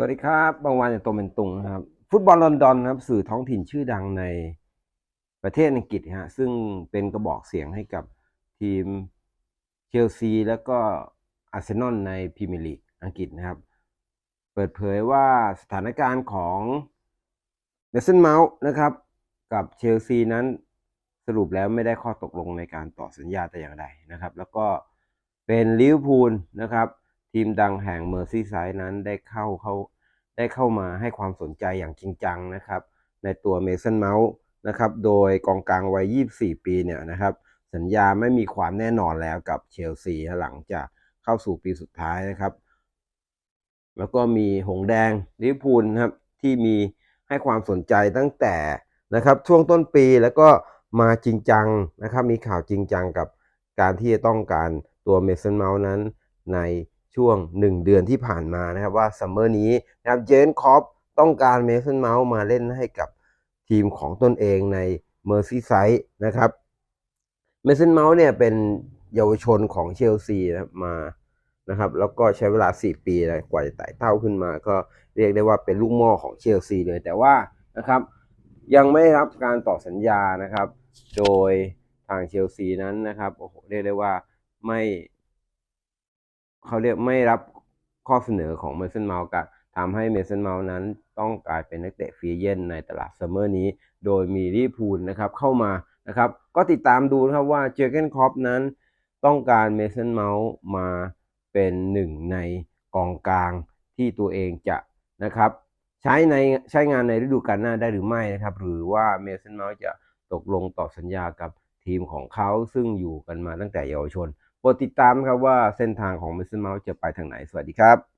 สวัสดีครับบางวันอย่างตัวเป็นตุงนะครับ ฟุตบอลลอนดอนนะครับ สื่อท้องถิ่นชื่อดังในประเทศอังกฤษฮะซึ่งเป็นกระบอกเสียงให้กับทีมเชลซีแล้วก็อาร์เซนอลในพรีเมียร์ลีกอังกฤษนะครับ เปิดเผยว่าสถานการณ์ของเมสันเมาส์นะครับ กับเชลซีนั้นสรุปแล้วไม่ได้ข้อตกลงในการต่อสัญญาแต่อย่างใดนะครับ แล้วก็เป็นลิเวอร์พูลนะครับ ทีมดังแห่งเมอร์ซีไซด์นั้นได้เข้าเขาได้เข้ามาให้ความสนใจอย่างจริงจังนะครับ ในตัวเมสันเมาส์นะครับโดยกองกลางวัย 24 ปีเนี่ยนะครับ สัญญาไม่มีความแน่นอนแล้วกับเชลซีหลังจากเข้าสู่ปีสุดท้ายนะครับ แล้วก็มีหงแดงลิพูลนะครับที่มีให้ความสนใจตั้งแต่นะครับช่วงต้นปีแล้วก็มาจริงจังนะครับ มีข่าวจริงจังกับการที่จะต้องการตัวเมสันเมาส์นั้นใน ช่วง 1 เดือนที่ผ่านมานะครับว่าซัมเมอร์นี้นะครับเจนคอปต้องการเมสันเมาส์มาเล่นให้กับทีมของตนเองในเมอร์ซีไซด์นะครับเมสันเมาส์เนี่ยเป็นเยาวชนของเชลซีนะครับมานะครับแล้วก็ใช้เวลา 4 ปีนะกว่าจะไต่เต้าขึ้นมา ก็เรียกได้ว่าเป็นลูกหม้อของเชลซีเลย แต่ว่านะครับยังไม่รับการต่อสัญญานะครับ โดยทางเชลซีนั้นนะครับโอ้โหเรียกได้ว่าไม่ เขาเรียกไม่รับข้อเสนอของเมสันเมาส์กับทำให้เมสันเมาส์นั้นต้องกลายเป็นนักเตะฟรีเย่นในตลาดซัมเมอร์นี้ โดยมีลิพูลนะครับเข้ามานะครับก็ติดตามดูนะครับว่าเจอเกนคอปนั้น ต้องการเมสันเมาส์มาเป็นหนึ่งในกองกลางที่ตัวเองจะนะครับใช้ในใช้งานในฤดูกาลหน้าได้หรือไม่นะครับ หรือว่าเมสันเมาส์จะตกลงต่อสัญญากับทีมของเขาซึ่งอยู่กันมาตั้งแต่เยาวชน ดติดตามครับว่าเส้นทางของเมสันเมาส์จะไปทางไหน สวัสดีครับ